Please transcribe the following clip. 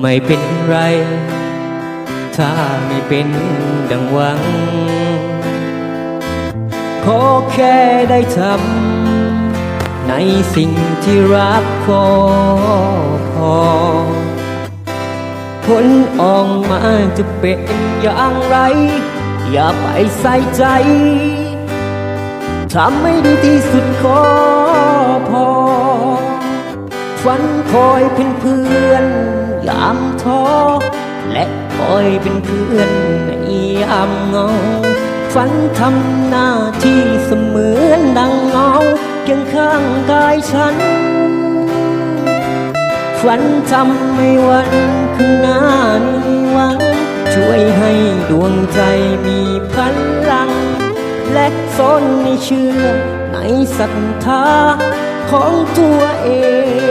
ไม่เป็นไร ถ้าไม่เป็นดังหวัง ขอแค่ได้ทำในสิ่งที่รักก็พอ ผลออกมาจะเป็นอย่างไร อย่าไปใส่ใจ ทำให้ดีที่สุดก็พอ ฝันคอยเป็นเพื่อน ยามท้อและคอยเป็นเพื่อนในยามเงา ฝันทำหน้าที่เสมือนดังเงาเคียงข้างกายฉัน ฝันทำให้วันข้างหน้ามีหวัง ช่วยให้ดวงใจมีพลัง และสนในเชื่อในศรัทธาของตัวเอง